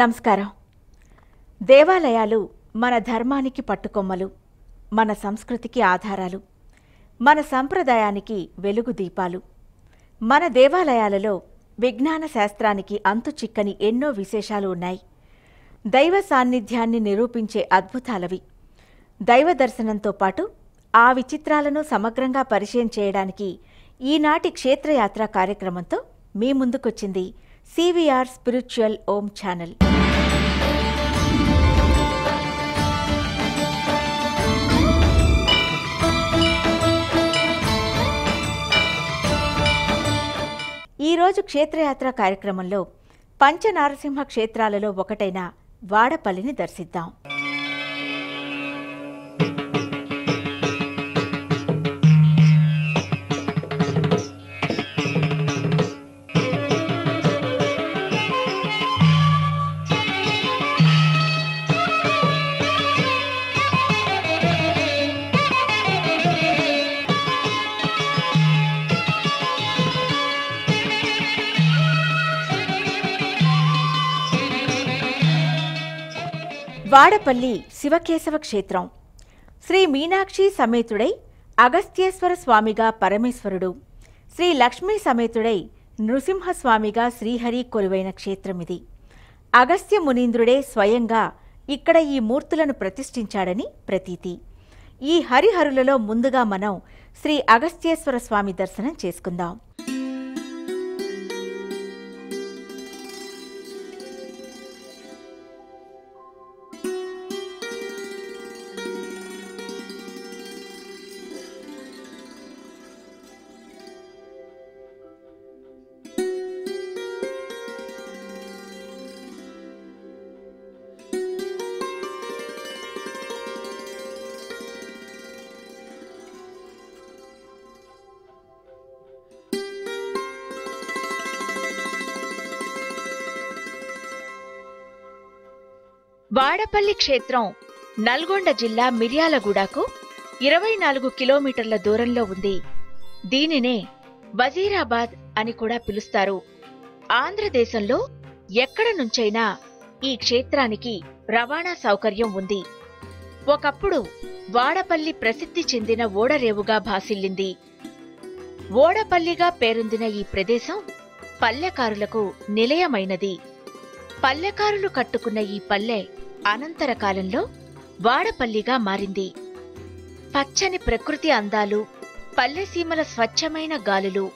నమస్కారం. దేవాలయాలు మన ధర్మానికి పట్టుకొమ్మలు మన సంస్కృతికి ఆధారాలు మన సంప్రదాయానికి వెలుగు దీపాలు. మన దేవాలయాలలో విజ్ఞాన శాస్త్రానికి అంతు చిక్కని ఎన్నో విశేషాలు ఉన్నాయి. దైవ సాన్నిధ్యాన్ని నిరూపించే అద్భుతాలవి. దైవ దర్శనంతో పాటు ఆ విచిత్రాలను సమగ్రంగా పరిచయం చేయడానికి ఈనాటి క్షేత్రయాత్ర కార్యక్రమంతో మీ ముందుకొచ్చింది సివిఆర్ స్పిరిచువల్ ఓం ఛానల్. ఈరోజు క్షేత్రయాత్ర కార్యక్రమంలో పంచనారసింహ క్షేత్రాలలో ఒకటైన వాడపల్లిని దర్శిద్దాం. వాడపల్లి శివకేశవ క్షేత్రం. శ్రీ మీనాక్షి సమేతుడై అగస్త్యేశ్వర స్వామిగా పరమేశ్వరుడు. శ్రీ లక్ష్మీ సమేతుడై నృసింహస్వామిగా శ్రీహరి కొలువైన క్షేత్రమిది. అగస్త్య మునీంద్రుడే స్వయంగా ఇక్కడ ఈ మూర్తులను ప్రతిష్ఠించాడని ప్రతీతి. ఈ హరిహరులలో ముందుగా మనం శ్రీ అగస్త్యేశ్వర స్వామి దర్శనం చేసుకుందాం. వాడపల్లి క్షేత్రం నల్గొండ జిల్లా మిర్యాలగూడకు ఇరవై నాలుగు కిలోమీటర్ల దూరంలో ఉంది. దీనినే వజీరాబాద్ అని కూడా పిలుస్తారు. ఆంధ్రదేశంలో ఎక్కడ నుంచైనా ఈ క్షేత్రానికి రవాణా సౌకర్యం ఉంది. ఒకప్పుడు వాడపల్లి ప్రసిద్ధి చెందిన ఓడరేవుగా భాసిల్లింది. ఓడపల్లిగా పేరొందిన ఈ ప్రదేశం పల్లెకారులకు నిలయమైనది. పల్లెకారులు కట్టుకున్న ఈ పల్లె అనంతర కాలంలో వాడపల్లిగా మారింది. పచ్చని ప్రకృతి అందాలు పల్లెసీమల స్వచ్ఛమైన గాలులు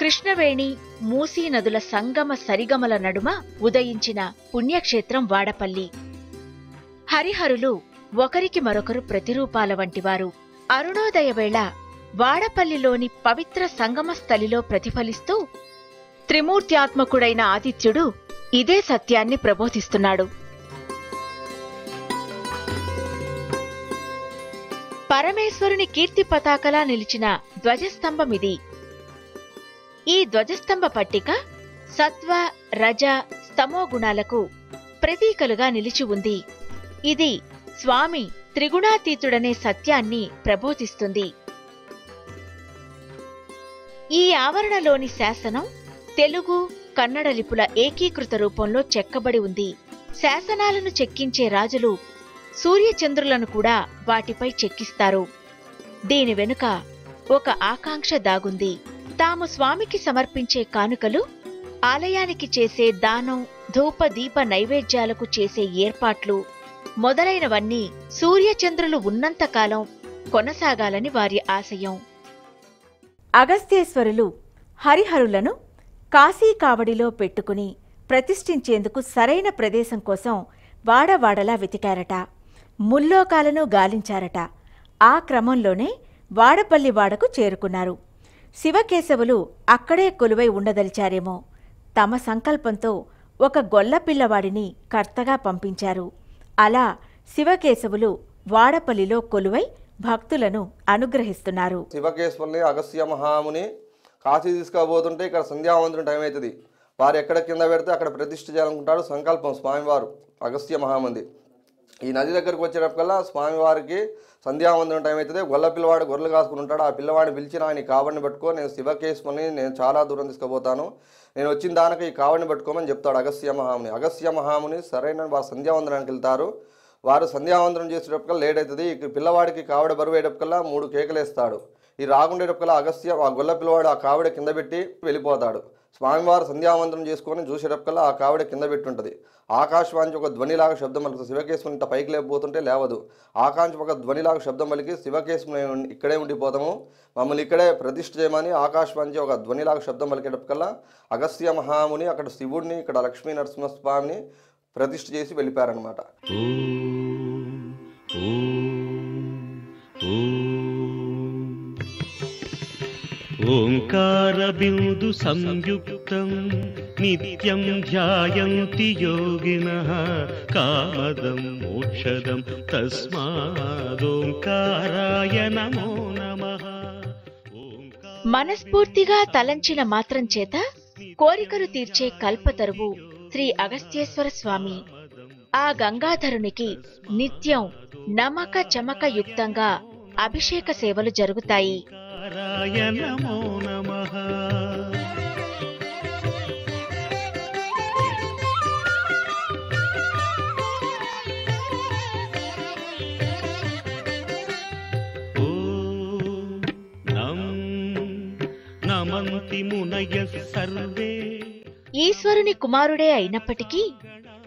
కృష్ణవేణి మూసీ నదుల సంగమ సరిగమల నడుమ ఉదయించిన పుణ్యక్షేత్రం వాడపల్లి. హరిహరులు ఒకరికి మరొకరు ప్రతిరూపాల వంటివారు. అరుణోదయ వేళ వాడపల్లిలోని పవిత్ర సంగమస్థలిలో ప్రతిఫలిస్తూ త్రిమూర్త్యాత్మకుడైన ఆదిత్యుడు ఇదే సత్యాన్ని ప్రబోధిస్తున్నాడు. పరమేశ్వరుని కీర్తి పతాకలా నిలిచిన ధ్వజస్తంభమిది. ఈ ధ్వజస్తంభ పట్టిక సత్వ రజ స్తమో గుణాలకు ప్రతీకలుగా నిలిచి ఉంది. ఇది స్వామి త్రిగుణాతీతుడనే సత్యాన్ని ప్రబోధిస్తుంది. ఈ ఆవరణలోని శాసనం తెలుగు కన్నడ లిపుల ఏకీకృత రూపంలో చెక్కబడి ఉంది. శాసనాలను చెక్కించే రాజులు సూర్యచంద్రులను కూడా వాటిపై చెక్కిస్తారు. దీని వెనుక ఒక ఆకాంక్ష దాగుంది. తాము స్వామికి సమర్పించే కానుకలు ఆలయానికి చేసే దానం ధూప దీప నైవేద్యాలకు చేసే ఏర్పాట్లు మొదలైనవన్నీ సూర్యచంద్రులు ఉన్నంతకాలం కొనసాగాలని వారి ఆశయం. అగస్త్యేశ్వరులు హరిహరులను కాశీ కావడిలో పెట్టుకుని ప్రతిష్ఠించేందుకు సరైన ప్రదేశం కోసం వాడవాడలా వెతికారట. ముల్లోకాలను గాలించారట. ఆ క్రమంలోనే వాడపల్లి వాడకు చేరుకున్నారు. శివకేశవులు అక్కడే కొలువై ఉండదలిచారేమో. తమ సంకల్పంతో ఒక గొల్లపిల్లవాడిని కర్తగా పంపించారు. అలా శివకేశవులు వాడపల్లిలో కొలువై భక్తులను అనుగ్రహిస్తున్నారు. శివకేశ్వరుని అగస్య మహాముని కాశీ తీసుకుపోతుంటే ఇక్కడ సంధ్యావంతుని టైం అవుతుంది. వారు ఎక్కడ కింద పెడితే అక్కడ ప్రతిష్ఠ చేయాలనుకుంటారు సంకల్పం స్వామివారు అగస్య మహామంది. ఈ నది దగ్గరకు వచ్చేటప్పకల్లా స్వామివారికి సంధ్యావందనం టైం అవుతుంది. గొల్ల పిల్లవాడు గొర్రెలు కాసుకుని ఉంటాడు. ఆ పిల్లవాడిని పిలిచిన ఆయన ఈ కావడిని పట్టుకో. నేను శివకేశ్వని నేను చాలా దూరం తీసుకుపోతాను. నేను వచ్చిన దానికి ఈ కావడిని పట్టుకోమని చెప్తాడు అగస్య మహాముని. అగస్య మహాముని సరైన వారు సంధ్యావందనానికి వెళ్తారు. వారు సంధ్యావందనం చేసేటప్పటికల్లా లేట్ అవుతుంది ఈ పిల్లవాడికి కావిడ బరువు మూడు కేకలేస్తాడు. ఈ రాగుండేటప్పకల్లా అగస్త్య ఆ గొల్ల పిల్లవాడు ఆ కావిడ కింద పెట్టి వెళ్ళిపోతాడు. స్వామివారు సంధ్యావందనం చేసుకొని చూసేటప్పకల్లా ఆ కావిడ కింద పెట్టుంటుంది. ఆకాశవాణి ఒక ధ్వనిలాగా శబ్దం పలుకుతుంది శివకేశం ఇంత పైకి లేకపోతుంటే లేవదు. ఆకాంక్ష ఒక ధ్వనిలాగా శబ్దం పలికి శివకేశం ఇక్కడే ఉండిపోతాము. మమ్మల్ని ఇక్కడే ప్రతిష్ఠ చేయమని ఆకాశవాణి ఒక ధ్వనిలాగా శబ్దం పలికేటప్పకల్లా అగస్త్య మహాముని అక్కడ శివుడిని ఇక్కడ లక్ష్మీ నరసింహస్వామిని ప్రతిష్ఠ చేసి వెళ్ళిపోయారనమాట ఓంకార బిందు సంయుక్తం నిత్యం ధ్యాయంతి యోగిన కామదం మోక్షదం తస్మాదోంకారాయ నమో నమ. మనస్ఫూర్తిగా తలంచిన మాత్రం చేత కోరికలు తీర్చే కల్పతరువు శ్రీ అగస్త్యేశ్వర స్వామి. ఆ గంగాధరునికి నిత్యం నమక చమక యుక్తంగా అభిషేక సేవలు జరుగుతాయి. నమంతి మునయ సర్వే ఈశ్వరుని కుమారుడే అయినప్పటికీ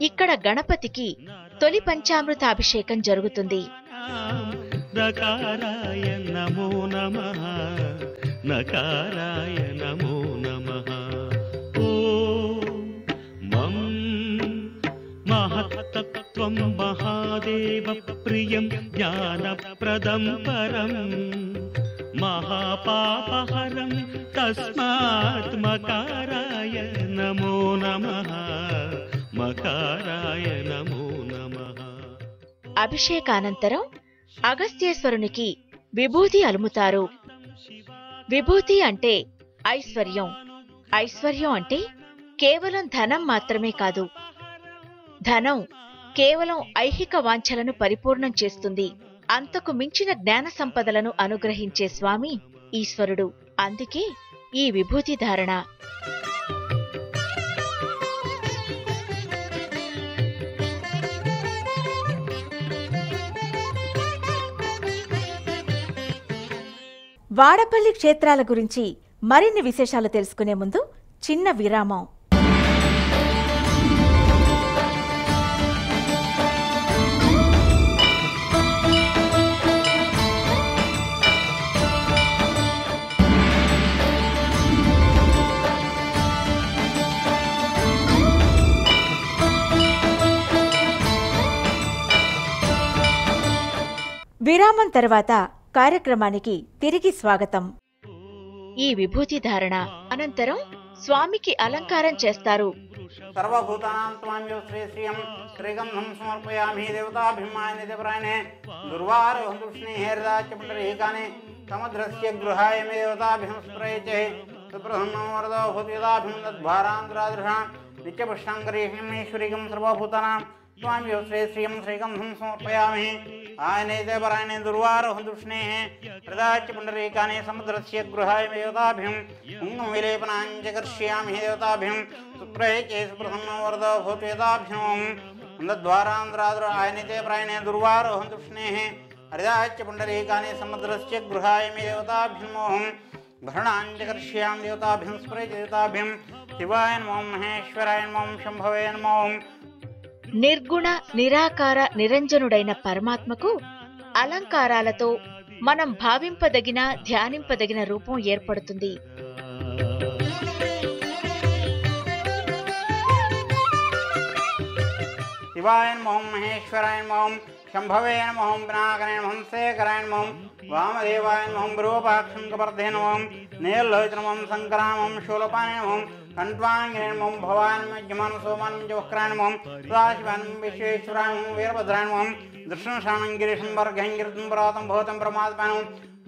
ఇక్కడ గణపతికి తొలి పంచామృత అభిషేకం జరుగుతుంది. నకారాయ నమో నమో మం మహత్తత్వం మహాదేవ ప్రియం జ్ఞానప్రదం పరం మహాపాపహరం తస్మాత్మకా అభిషేకానంతరం అగస్త్యేశ్వరునికి విభూతి అలుముతారు. విభూతి అంటే ఐశ్వర్యం. ఐశ్వర్యం అంటే కేవలం ధనం మాత్రమే కాదు. ధనం కేవలం ఐహిక వాంఛలను పరిపూర్ణం చేస్తుంది. అంతకు మించిన జ్ఞాన సంపదలను అనుగ్రహించే స్వామి ఈశ్వరుడు. అందుకే ఈ విభూతి ధారణ. వాడపల్లి క్షేత్రాల గురించి మరిన్ని విశేషాలు తెలుసుకునే ముందు చిన్న విరామం. విరామం తర్వాత కార్యక్రమానికి తిరిగి స్వాగతం. ఈ విభూతి ధారణ అనంతరం స్వామికి అలంకారం చేస్తారు. సర్వభూతానాం త్వాంజో శ్రీ శ్రియం శ్రీగంధం సమర్పయామి దేవతాభిమాయ నిత్యపరాయణే దుర్వారోహంతుష్ణి హేరదాచ పుండరీకాని సముద్రస్య గృహాయ మే దేవతాభిం స్ప్రయచే సుప్రసన్నం వరదో భూతిదాభిం తద్భారాంతరాదృషాం నిత్యపుష్టాంగరీషీం సర్వభూతానాం త్వాంజో శ్రీ శ్రియం శ్రీగంధం సమర్పయామి ఆయనైతే పరాయణే దుర్వారోహంతుష్ణే హృదాచ పుండరీకాని సముద్రస్య గృహాయ మే దేవతాభిం కుంగం విలేపనాంచ కర్ష్యామి దేవతాభిం సుప్రయచే సుప్రసన్నం వరదో భూతిదాభ్యం అందద్వారాంధ్రాద్ర ఆయనితే ప్రాయణే దుర్వారోహంతుష్ణే హరిదాచ్య పుండరీకాని సముద్రస్య గృహాయ మే దేవతాభ్యమోహం భరణాంచకర్ష్యాం దేవతాభ్యం స్ప్రయ దేవతాభ్యం శివాయ నమో మహేశ్వరాయ నమో శంభవే నమో నిర్గుణ నిరాకార నిరంజనుడైన పరమాత్మకు అలంకారాలతో మనం భావింపదగిన ధ్యానింపదగిన రూపం ఏర్పడుతుంది. శివాయ మహం మహేశ్వరాయ మహం శంభవే నమో వినాయకరాయ నమో శేఖరాయ నమో వామదేవాయ నమో విరూపాక్షం కపర్ధే నమో నీలోచ నమో సంక్రామం శూలపాయ నమో కంఠ్వాంగిరే నమో భవాయ నమో యమాన సోమానం జవక్రాయ నమో సదాశివాయ నమో విశ్వేశ్వరాయ నమో వీరభద్రాయ నమో దృష్ణశానం గిరీశం వర్గం గిరితం పురాతం భూతం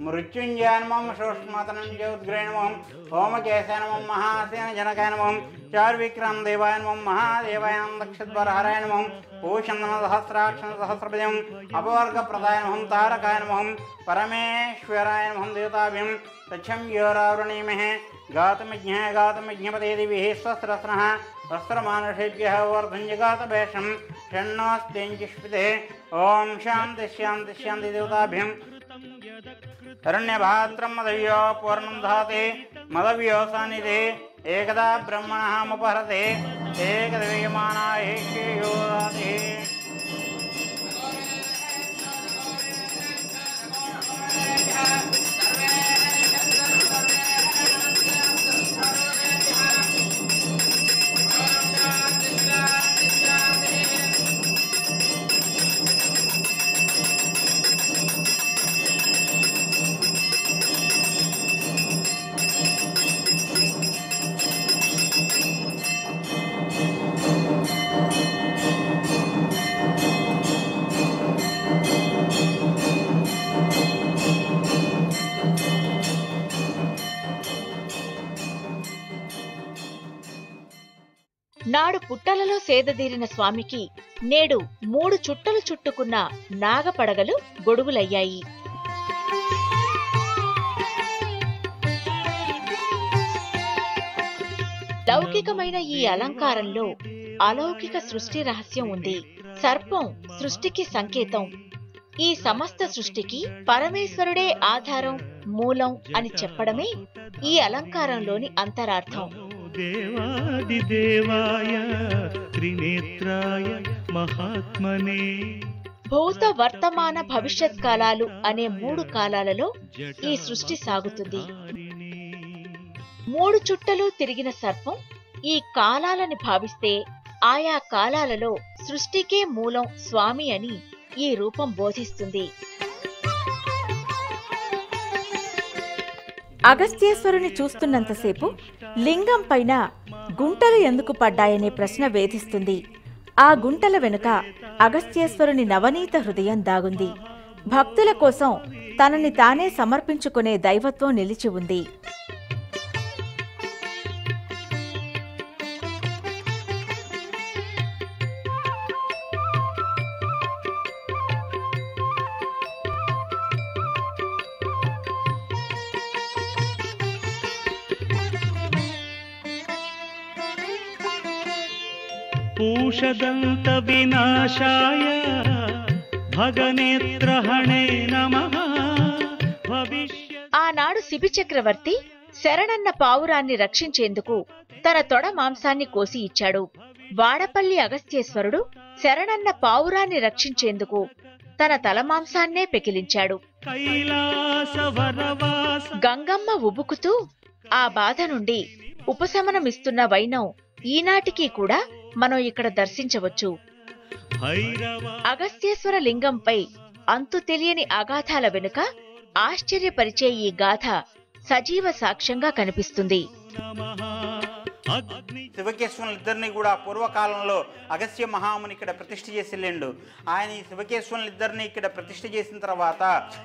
मृत्युञ्जयान्मं शोष्मतनं च उद्ग्रहणमं होमकेशाय नमं महासेनजनकाय नमं चार्विक्रं देवाय नमं महादेवाय अपवर्ग दक्षद्वरहराय नमं पूषन्नमसहस्राक्षणसहस्रपदम् अपवर्गप्रदाय नमं तारकाय नमं परमेश्वराय नमं देवताभिं तच्छं योरावृणीमः गातमज्ञः जगात दिविः स्वस्रस्नः वस्त्रमानुषेभ्यः वर्धुञ्जगातभेषं षण्णोस्तेञ्जिष्पिते ॐ शान्तिश्शान्तिश्शान्तिदेवताभ्यं हिरण्यभात्रमदयो धाते दहते मदव्यवसानिधे एकदा ब्रह्मण मुपहरते एकदवेयमानाय केयोदाते Yeah. నాడు సేదదీరిన స్వామికి నేడు మూడు చుట్టలు చుట్టుకున్న నాగపడగలు గొడుగులయ్యాయి. లౌకికమైన ఈ అలంకారంలో అలౌకిక సృష్టి రహస్యం ఉంది. సర్పం సృష్టికి సంకేతం. ఈ సమస్త సృష్టికి పరమేశ్వరుడే ఆధారం మూలం అని చెప్పడమే ఈ అలంకారంలోని అంతరార్థం. దేవాదిదేవాయ త్రినేత్రాయ మహాత్మనే. భూత వర్తమాన భవిష్యత్ కాలాలు అనే మూడు కాలాలలో ఈ సృష్టి సాగుతుంది. మూడు చుట్టలు తిరిగిన సర్పం ఈ కాలాలని భావిస్తే ఆయా కాలాలలో సృష్టికే మూలం స్వామి అని ఈ రూపం బోధిస్తుంది. అగస్త్యేశ్వరుని చూస్తున్నంతసేపు లింగం పైన గుంటలు ఎందుకు పడ్డాయనే ప్రశ్న వేధిస్తుంది. ఆ గుంటల వెనుక అగస్త్యేశ్వరుని నవనీత హృదయం దాగుంది. భక్తుల కోసం తనని తానే సమర్పించుకునే దైవత్వం నిలిచి ఉంది. पूषदन्त विनाशाय भगनेत्रहणे नमः भविष्य ఆనాడు శిబి చక్రవర్తి శరణన్న పావురాన్ని రక్షించేందుకు తన తొడ మాంసాన్ని కోసి ఇచ్చాడు వాడపల్లి అగస్త్యేశ్వరుడు శరణన్న పావురాన్ని రక్షించేందుకు తన తల మాంసాన్నే పెకిలించాడు कैलासवरवास గంగమ్మ ఉబుకుతూ ఆ బాధ నుండి ఉపశమనమిస్తున్న వైనం ఈనాటికి కూడా మనం ఇక్కడ దర్శించవచ్చు. అగస్త్యేశ్వర లింగంపై అంతు తెలియని అగాథాల వెనుక ఆశ్చర్యపరిచే ఈ గాథ సజీవ సాక్ష్యంగా కనిపిస్తుంది. శివకేశ్వరులిద్దరిని కూడా పూర్వకాలంలో అగస్త్య మహాముని ఇక్కడ ప్రతిష్ఠ చేసి వెళ్ళిండు ఆయన ఈ శివకేశ్వరులిద్దరిని ఇక్కడ ప్రతిష్ఠ చేసిన తర్వాత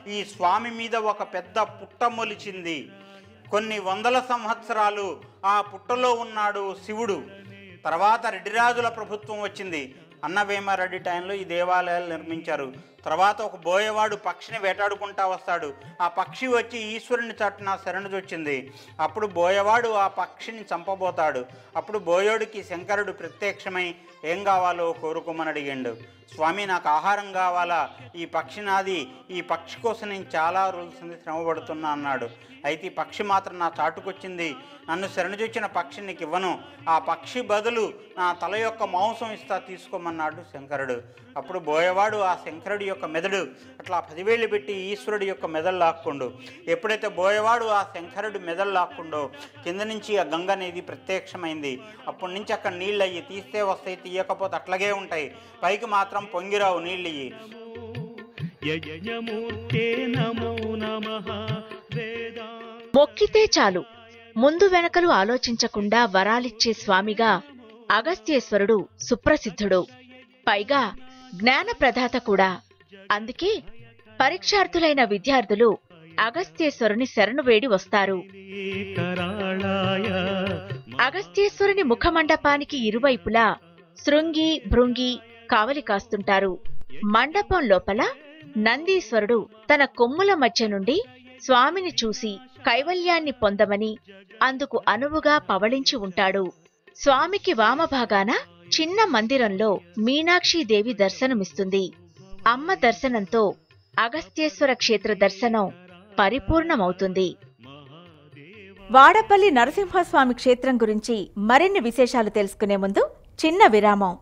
ఈ స్వామి మీద ఒక పెద్ద పుట్ట మొలిచింది. కొన్ని వందల సంవత్సరాలు ఆ పుట్టలో ఉన్నాడు శివుడు. తర్వాత రెడ్డిరాజుల ప్రభుత్వం వచ్చింది. అన్నవేమారెడ్డి టైంలో ఈ దేవాలయాలు నిర్మించారు. తర్వాత ఒక బోయవాడు పక్షిని వేటాడుకుంటా వస్తాడు. ఆ పక్షి వచ్చి ఈశ్వరుని చాటున శరణుదొచ్చింది అప్పుడు బోయవాడు ఆ పక్షిని చంపబోతాడు. అప్పుడు బోయోడికి శంకరుడు ప్రత్యక్షమై ఏం కావాలో కోరుకోమని అడిగాడు. స్వామి నాకు ఆహారం కావాలా? ఈ పక్షి నాది. ఈ పక్షి కోసం నేను చాలా రోజుల శ్రమ పడుతున్నా అన్నాడు. అయితే ఈ పక్షి మాత్రం నా చాటుకొచ్చింది. నన్ను శరణుజొచ్చిన పక్షి నీకు ఇవ్వను. ఆ పక్షి బదులు నా తల యొక్క మాంసం ఇస్తా తీసుకోమన్నాడు శంకరుడు. అప్పుడు బోయవాడు ఆ శంకరుడి యొక్క మెదడు అట్లా పదివేలు పెట్టి ఈశ్వరుడి యొక్క మెదడు లాక్కుండు. ఎప్పుడైతే బోయవాడు ఆ శంకరుడి మెదడు లాక్కుండో కింద నుంచి ఆ గంగ అనేది ప్రత్యక్షమైంది. అప్పటి నుంచి అక్కడ నీళ్ళు అయ్యి తీస్తే వస్తాయి తీయకపోతే అట్లాగే ఉంటాయి. పైకి మాత్రం పొంగిరావు నీళ్ళు ఇయ్యి యజ్ఞమూర్తే నమో నమః. వేదా మొక్కితే చాలు. ముందు వెనకలు ఆలోచించకుండా వరాలిచ్చే స్వామిగా అగస్త్యేశ్వరుడు సుప్రసిద్ధుడు. పైగా జ్ఞాన ప్రదాత కూడా. అందుకే పరీక్షార్థులైన విద్యార్థులు అగస్త్యేశ్వరుని శరణు వేడి వస్తారు. అగస్త్యేశ్వరుని ముఖమండపానికి ఇరువైపులా శృంగి భృంగి కావలి కాస్తుంటారు. మండపం లోపల నందీశ్వరుడు తన కొమ్ముల మధ్య నుండి స్వామిని చూసి కైవల్యాన్ని పొందమని అందుకు అనువుగా పవళించి ఉంటాడు. స్వామికి వామభాగాన చిన్న మందిరంలో మీనాక్షీదేవి దర్శనమిస్తుంది. అమ్మ దర్శనంతో అగస్త్యేశ్వర క్షేత్ర దర్శనం పరిపూర్ణమవుతుంది. వాడపల్లి నరసింహస్వామి క్షేత్రం గురించి మరిన్ని విశేషాలు తెలుసుకునే ముందు చిన్న విరామం.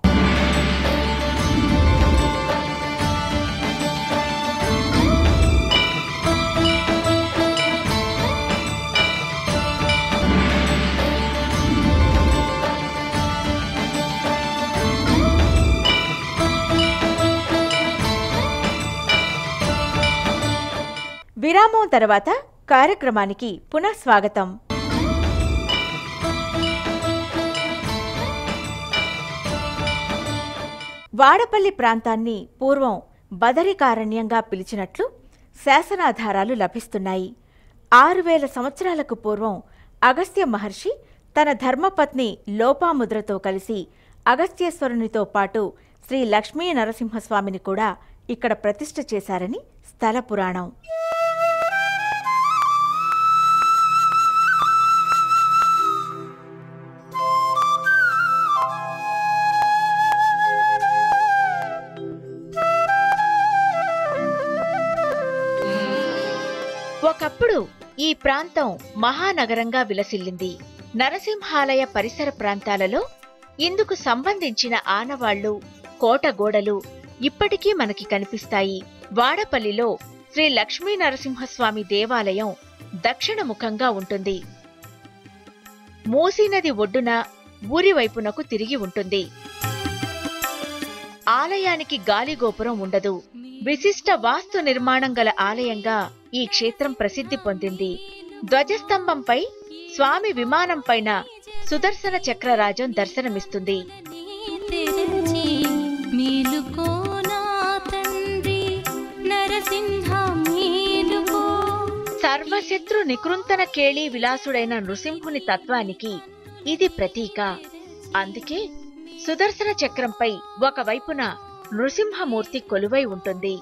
విరామం తర్వాత కార్యక్రమానికి పునః స్వాగతం. వాడపల్లి ప్రాంతాన్ని పూర్వం బదరికారణ్యంగా పిలిచినట్లు శాసనాధారాలు లభిస్తున్నాయి. ఆరు వేల సంవత్సరాలకు పూర్వం అగస్త్య మహర్షి తన ధర్మపత్ని లోపాముద్రతో కలిసి అగస్త్యేశ్వరునితో పాటు శ్రీ లక్ష్మీ నరసింహస్వామిని కూడా ఇక్కడ ప్రతిష్ఠ చేశారని స్థల పురాణం. ఈ ప్రాంతం మహానగరంగా విలసిల్లింది. నరసింహాలయ పరిసర ప్రాంతాలలో ఇందుకు సంబంధించిన ఆనవాళ్ళు కోట గోడలు ఇప్పటికీ మనకి కనిపిస్తాయి. వాడపల్లిలో శ్రీ లక్ష్మీ నరసింహస్వామి దేవాలయం దక్షిణముఖంగా ఉంటుంది. మూసీనది ఒడ్డున ఊరివైపునకు తిరిగి ఉంటుంది. ఆలయానికి గాలిగోపురం ఉండదు. విశిష్ట వాస్తు నిర్మాణం గల ఆలయంగా ఈ క్షేత్రం ప్రసిద్ధి పొందింది. ధ్వజస్తంభంపై స్వామి విమానం పైన సుదర్శన చక్రరాజం దర్శనమిస్తుంది. సర్వశత్రు నికృంతన కేళి విలాసుడైన నృసింహుని తత్వానికి ఇది ప్రతీక. అందుకే సుదర్శన చక్రంపై ఒకవైపున నృసింహమూర్తి కొలువై ఉంటుంది.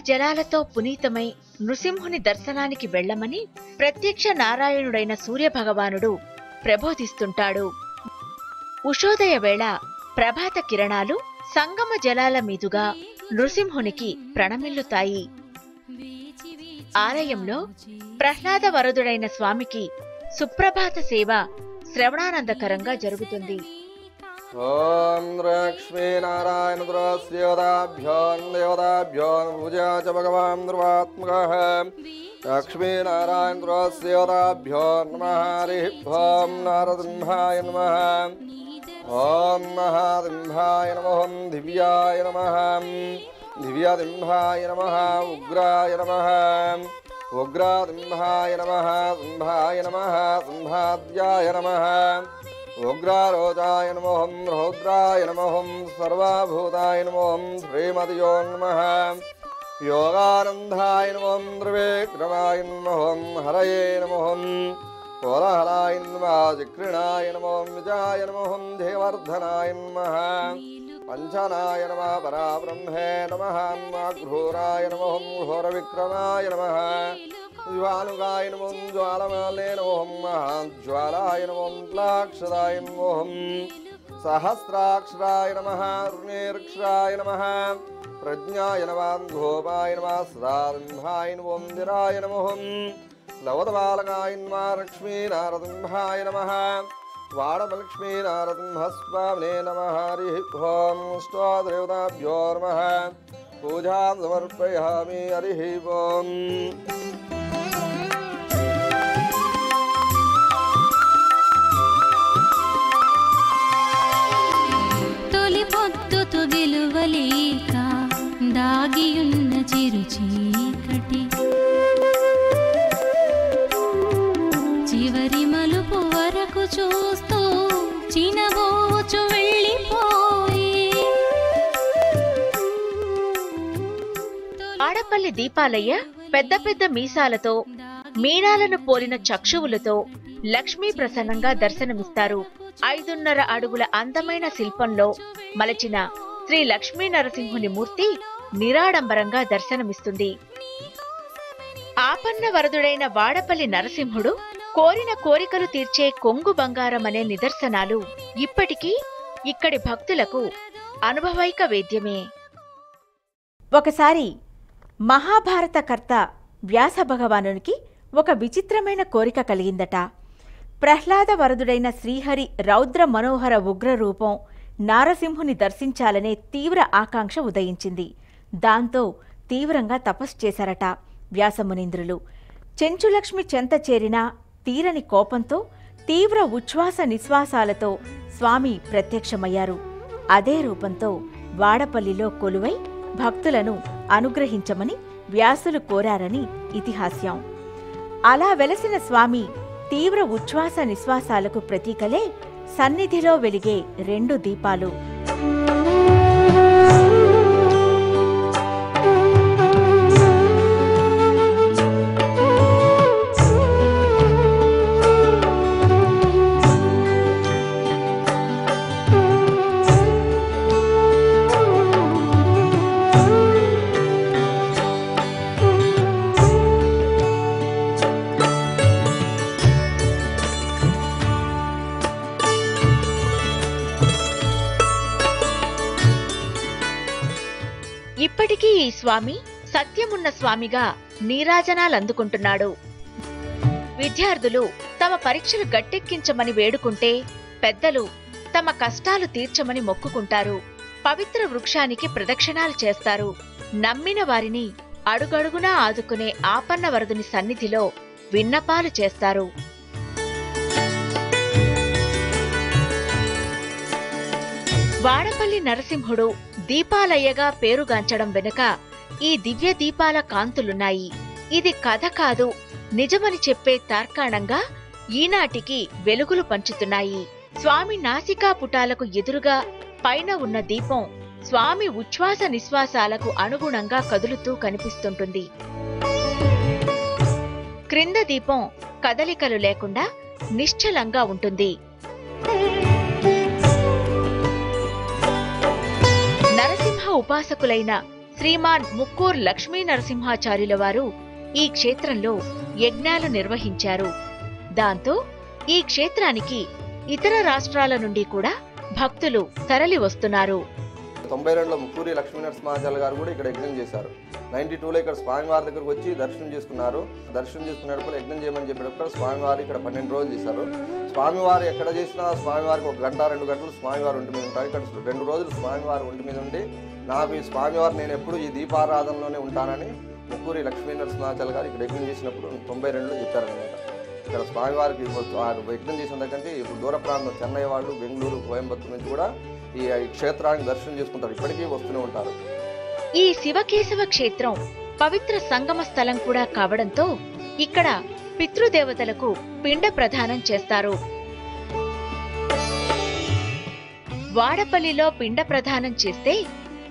జలాలతో పునీతమై నృసింహుని దర్శనానికి వెళ్ళమని ప్రత్యక్ష నారాయణుడైన సూర్యభగవానుడు ప్రబోధిస్తుంటాడు. ఉషోదయ వేళ ప్రభాత కిరణాలు సంగమ జలాల మీదుగా నృసింహునికి ప్రణమిల్లుతాయి. ఆలయంలో ప్రహ్లాద వరదుడైన స్వామికి సుప్రభాత సేవ శ్రవణానందకరంగా జరుగుతుంది. लक्ष्मीनारायणद्रुवस्येवताभ्यां देवताभ्यो न पूजा च भगवान् द्रुवात्मनः लक्ष्मीनारायणद्रवस्योदाभ्यो नमः हरिः भों नारदम्भाय नमः। ॐ महासिंहाय नमहं दिव्याय नमः। दिव्यसिंहाय नमः उग्राय नमः। उग्रासिंहाय नमः सिंहाय नमः सिंहाद्याय नमः। उग्रारोचाय नमोऽहं रौद्राय नमोऽहं सर्वाभूताय नमोऽहं श्रीमतियो नमः योगानन्दाय नमोऽहं त्रिविक्रमाय नमोऽहं हरये नमोऽहं कोलाहलाय नमः, जिकृणाय नमोऽहं निजाय नमोऽहं देवर्धनाय नमः। पञ्चनाय नमः, पराब्रह्मे नमः घोराय नमोऽहं घोरविक्रमाय नमः। ज्वालुकाय नमो, ज्वालमाले नमोऽहं महाज्वालाय नमों लाक्षराय नमोऽहं सहस्राक्षराय नमः ऋणेरक्षराय नमः, प्रज्ञाय नमान् गोपाय नमः श्रारम्भाय नमोन्दिराय नमोऽहं लवदबालकाय नमः लक्ष्मीनारसिंहाय नमः वाडमलक्ष्मीनारसिंहस्वामिने नमः, हरिः ॐ ष्टदेवताभ्यो नमः, पूजां समर्पयामि, हरिः ओम्। ఆడపల్లి దీపాలయ్య పెద్ద పెద్ద మీసాలతో మీనాలను పోలిన చక్షువులతో లక్ష్మీ ప్రసన్నంగా దర్శనమిస్తారు. ఐదున్నర అడుగుల అందమైన శిల్పంలో మలచిన శ్రీ లక్ష్మీ నరసింహుని మూర్తి నిరాడంబరంగా దర్శనమిస్తుంది. ఆపన్న వరదుడైన వాడపల్లి నరసింహుడు కోరిన కోరికలు తీర్చే కొంగు బంగారం అనే నిదర్శనాలు ఇప్పటికీ ఇక్కడి భక్తులకు అనుభవైక వేద్యమే. ఒకసారి మహాభారత కర్త వ్యాస భగవానునికి ఒక విచిత్రమైన కోరిక కలిగిందట. ప్రహ్లాద వరదుడైన శ్రీహరి రౌద్ర మనోహర ఉగ్ర రూపం నారసింహుని దర్శించాలనే తీవ్ర ఆకాంక్ష ఉదయించింది. దాంతో తీవ్రంగా తపస్సు చేశారట వ్యాసమునీంద్రులు. చెంచులక్ష్మి చెంత చేరిన తీరని కోపంతో తీవ్ర ఉచ్ఛ్వాస నిశ్వాసాలతో స్వామి ప్రత్యక్షమయ్యారు. అదే రూపంతో వాడపల్లిలో కొలువై భక్తులను అనుగ్రహించమని వ్యాసులు కోరారని ఇతిహాస్యం. అలా వెలసిన స్వామి తీవ్ర ఉచ్ఛ్వాస నిశ్వాసాలకు ప్రతీకలే సన్నిధిలో వెలిగే రెండు దీపాలు. స్వామి సత్యమున్న స్వామిగా నీరాజనాలందుకుంటున్నాడు. విద్యార్థులు తమ పరీక్షలు గట్టెక్కించమని వేడుకుంటే పెద్దలు తమ కష్టాలు తీర్చమని మొక్కుకుంటారు. పవిత్ర వృక్షానికి ప్రదక్షిణాలు చేస్తారు. నమ్మిన వారిని అడుగడుగునా ఆదుకునే ఆపన్న వరదుని సన్నిధిలో విన్నపాలు చేస్తారు. వాడపల్లి నరసింహుడు దీపాలయ్యగా పేరుగాంచడం వెనుక ఈ దివ్య దీపాల కాంతులున్నాయి. ఇది కథ కాదు నిజమని చెప్పే తార్కాణంగా ఈనాటికి వెలుగులు పంచుతున్నాయి. స్వామి నాసికా పుటాలకు ఎదురుగా పైన ఉన్న దీపం స్వామి ఉచ్ఛ్వాస నిశ్వాసాలకు అనుగుణంగా కదులుతూ కనిపిస్తుంటుంది. క్రింద దీపం కదలికలు లేకుండా నిశ్చలంగా ఉంటుంది. నరసింహ ఉపాసకులైన శ్రీమాన్ ముక్కూర్ లక్ష్మీ నరసింహాచార్యుల వారు ఈ క్షేత్రంలో యజ్ఞాలు నిర్వహించారు. దాంతో ఈ క్షేత్రానికి ఇతర రాష్ట్రాల నుండి కూడా భక్తులు తరలి వస్తున్నారు. తొంభై రెండులో ముక్కూరి లక్ష్మీ నరసింహాచార్య గారు కూడా ఇక్కడ యజ్ఞం చేశారు. నైన్టీ టూలో ఇక్కడ స్వామివారి దగ్గరకు వచ్చి దర్శనం చేసుకున్నారు. దర్శనం చేసుకునేటప్పుడు యజ్ఞం చేయమని చెప్పేటప్పుడు స్వామివారు ఇక్కడ పన్నెండు రోజులు చేశారు. స్వామివారు ఎక్కడ చేసినా స్వామివారికి ఒక గంట రెండు గంటలు స్వామివారు ఒంటి మీద ఉంటారు. ఇక్కడ రెండు రోజులు స్వామివారు ఒంటి మీద ఉండి నాకు ఈ స్వామివారు నేను ఎప్పుడు ఈ దీపారాధనలోనే ఉంటానని ముక్కూరి లక్ష్మీ నరసింహాచల్ గారు ఇక్కడ యజ్ఞం చేసినప్పుడు తొంభై రెండులో చెప్పారనమాట ఇక్కడ స్వామివారికి యజ్ఞం చేసిన ఇప్పుడు దూర ప్రాంతం చెన్నై వాళ్ళు బెంగళూరు కోయంబత్తూరు నుంచి కూడా ఈ ఈ క్షేత్రానికి దర్శనం చేసుకుంటారు. ఇప్పటికీ వస్తూనే ఉంటారు. ఈ శివకేశవ క్షేత్రం పవిత్ర సంగమ స్థలం కూడా కావడంతో ఇక్కడ పితృదేవతలకు పిండ ప్రదానం చేస్తారు. వాడపల్లిలో పిండ ప్రదానం చేస్తే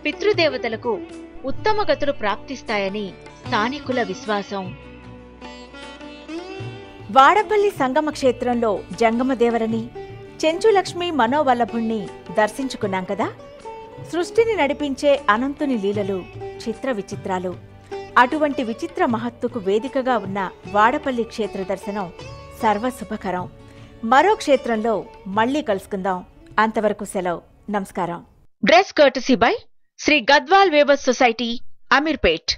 పితృదేవతలకు ఉత్తమ గతులు ప్రాప్తిస్తాయని స్థానికుల విశ్వాసం. వాడపల్లి సంగమ క్షేత్రంలో జంగమదేవరని చెంచులక్ష్మి మనోవల్లభుణ్ణి దర్శించుకున్నాం కదా? సృష్టిని నడిపించే అనంతుని లీలలు చిత్ర విచిత్రాలు. అటువంటి విచిత్ర మహత్తుకు వేదికగా ఉన్న వాడపల్లి క్షేత్ర దర్శనం సర్వశుభకరం. మరో క్షేత్రంలో మళ్ళీ కలుసుకుందాం. అంతవరకు సెలవు. నమస్కారం. Dress courtesy by Shri Gadwal weavers society Ameerpet.